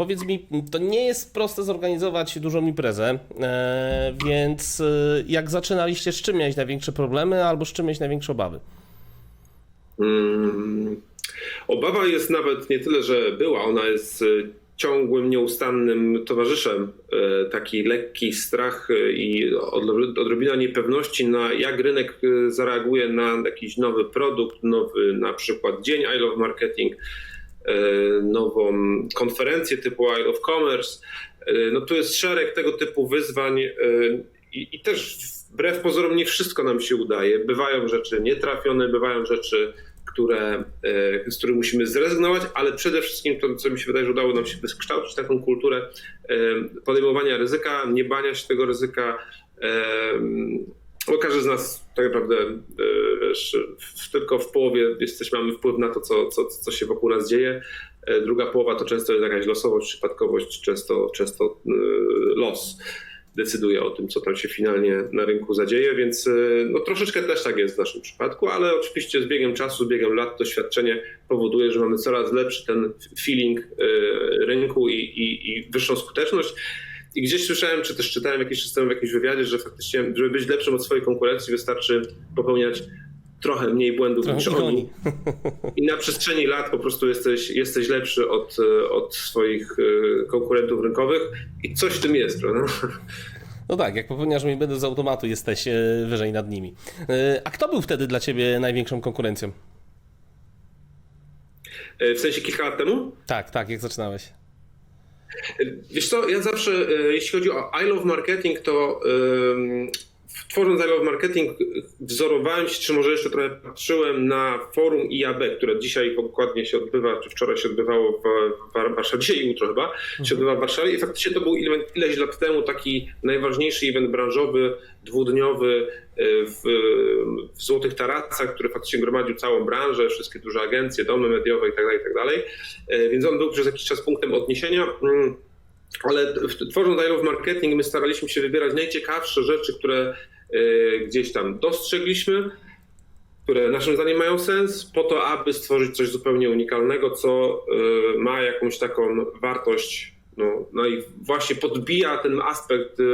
powiedz mi, to nie jest proste zorganizować dużą imprezę, e, więc e, jak zaczynaliście, z czym miałeś największe problemy albo z czym miałeś największe obawy? Mm, Obawa jest nawet nie tyle, że była, ona jest y, ciągłym, nieustannym towarzyszem. Y, Taki lekki strach i odro- odrobina niepewności na jak rynek zareaguje na jakiś nowy produkt, nowy na przykład dzień I Love Marketing, nową konferencję typu I Love Commerce. Y, No tu jest szereg tego typu wyzwań y, i, i też wbrew pozorom nie wszystko nam się udaje. Bywają rzeczy nietrafione, bywają rzeczy, które, e, z których musimy zrezygnować, ale przede wszystkim to, co mi się wydaje, że udało nam się wykształcić taką kulturę e, podejmowania ryzyka, nie bania się tego ryzyka. e, Bo każdy z nas tak naprawdę e, tylko w połowie jesteśmy, mamy wpływ na to, co, co, co się wokół nas dzieje. E, Druga połowa to często jest jakaś losowość, przypadkowość, często, często e, los decyduje o tym, co tam się finalnie na rynku zadzieje, więc y, no, troszeczkę też tak jest w naszym przypadku, ale oczywiście z biegiem czasu, z biegiem lat doświadczenie powoduje, że mamy coraz lepszy ten feeling rynku i, i, i wyższą skuteczność. I gdzieś słyszałem, czy też czytałem jakiś system w jakimś wywiadzie, że faktycznie, żeby być lepszym od swojej konkurencji, wystarczy popełniać trochę mniej błędów Trochę niż oni. I na przestrzeni lat po prostu jesteś, jesteś lepszy od, y, od swoich y, konkurentów rynkowych i coś w tym jest, prawda? No tak, jak popełniasz mniej błędów z automatu, jesteś e, wyżej nad nimi. E, A kto był wtedy dla ciebie największą konkurencją? W sensie kilka lat temu? Tak, tak, jak zaczynałeś. Wiesz co, ja zawsze, e, jeśli chodzi o I Love Marketing, to tworząc I Love Marketing wzorowałem się, czy może jeszcze trochę patrzyłem na forum IAB, które dzisiaj dokładnie się odbywa, czy wczoraj się odbywało w, w Warszawie, dzisiaj i jutro chyba, się odbywa w Warszawie i faktycznie to był ile- ileś lat temu taki najważniejszy event branżowy, dwudniowy e, w, w Złotych Taracach, który faktycznie gromadził całą branżę, wszystkie duże agencje, domy mediowe itd., itd. E, Więc on był przez jakiś czas punktem odniesienia. Ale tworząc I Love Marketing, my staraliśmy się wybierać najciekawsze rzeczy, które e, gdzieś tam dostrzegliśmy, które naszym zdaniem mają sens, po to, aby stworzyć coś zupełnie unikalnego, co e, ma jakąś taką wartość. No, no i właśnie podbija ten aspekt e,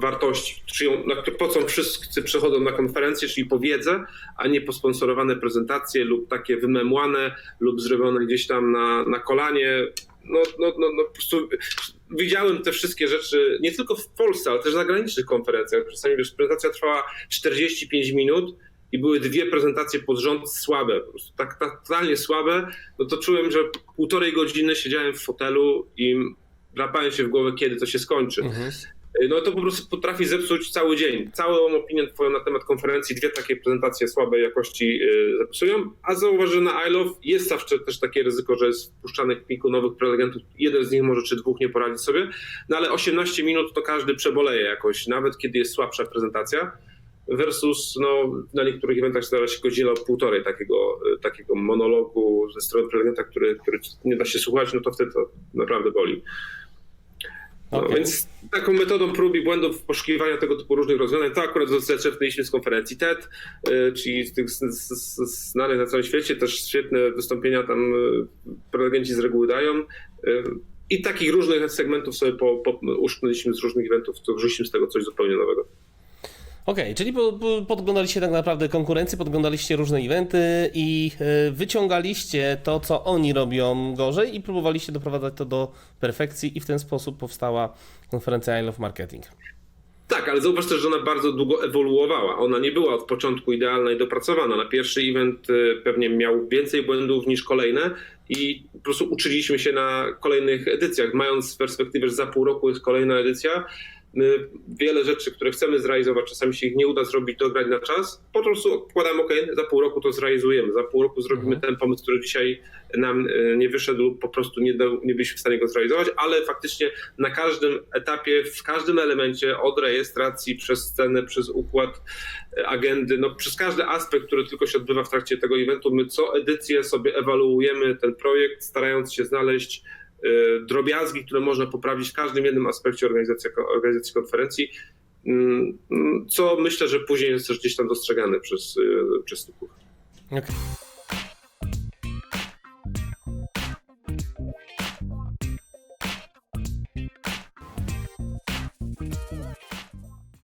wartości, na, po co wszyscy przychodzą na konferencję, czyli po wiedzę, a nie po sponsorowane prezentacje lub takie wymemłane lub zrobione gdzieś tam na, na kolanie. No, no, no, no po prostu widziałem te wszystkie rzeczy nie tylko w Polsce, ale też na zagranicznych konferencjach. Czasami wiesz, prezentacja trwała 45 minut i były dwie prezentacje pod rząd słabe, po prostu tak, tak totalnie słabe, no to czułem, że półtorej godziny siedziałem w fotelu i drapałem się w głowę, kiedy to się skończy. No to po prostu potrafi zepsuć cały dzień. Całą opinię twoją na temat konferencji, dwie takie prezentacje słabej jakości yy, zepsują, a zauważ, że na I Love jest zawsze też takie ryzyko, że jest wpuszczanych kilku nowych prelegentów, jeden z nich może czy dwóch nie poradzi sobie, no ale 18 minut to każdy przeboleje jakoś, nawet kiedy jest słabsza prezentacja versus no, na niektórych eventach zdarza się godzina półtorej takiego, y, takiego monologu ze strony prelegenta, który, który nie da się słuchać, no to wtedy to naprawdę boli. No, Okej. Więc taką metodą prób i błędów poszukiwania tego typu różnych rozwiązań, to akurat zaczerpnęliśmy z konferencji TED, y, czyli z tych znanych na całym świecie, też świetne wystąpienia tam y, prelegenci z reguły dają. Y, I takich różnych segmentów sobie po, po, uszczknęliśmy z różnych eventów, to wrzuciliśmy z tego coś zupełnie nowego. Okej, czyli po, po, podglądaliście tak naprawdę konkurencję, podglądaliście różne eventy i e, wyciągaliście to, co oni robią gorzej i próbowaliście doprowadzać to do perfekcji i w ten sposób powstała konferencja I Love Marketing. Tak, ale zauważ też, że ona bardzo długo ewoluowała. Ona nie była od początku idealna i dopracowana. Na pierwszy event y, pewnie miał więcej błędów niż kolejne i po prostu uczyliśmy się na kolejnych edycjach. Mając z perspektywy, że za pół roku jest kolejna edycja, wiele rzeczy, które chcemy zrealizować, czasami się ich nie uda zrobić, dograć na czas, po prostu odkładamy, ok, za pół roku to zrealizujemy, za pół roku zrobimy ten pomysł, który dzisiaj nam y, nie wyszedł po prostu nie, do, nie byliśmy w stanie go zrealizować, ale faktycznie na każdym etapie, w każdym elemencie, od rejestracji przez scenę, przez układ y, agendy, no przez każdy aspekt, który tylko się odbywa w trakcie tego eventu, my co edycję sobie ewaluujemy ten projekt, starając się znaleźć drobiazgi, które można poprawić w każdym jednym aspekcie organizacji, organizacji konferencji, Mm, co myślę, że później jest też gdzieś tam dostrzegane przez y, uczestników. Okej.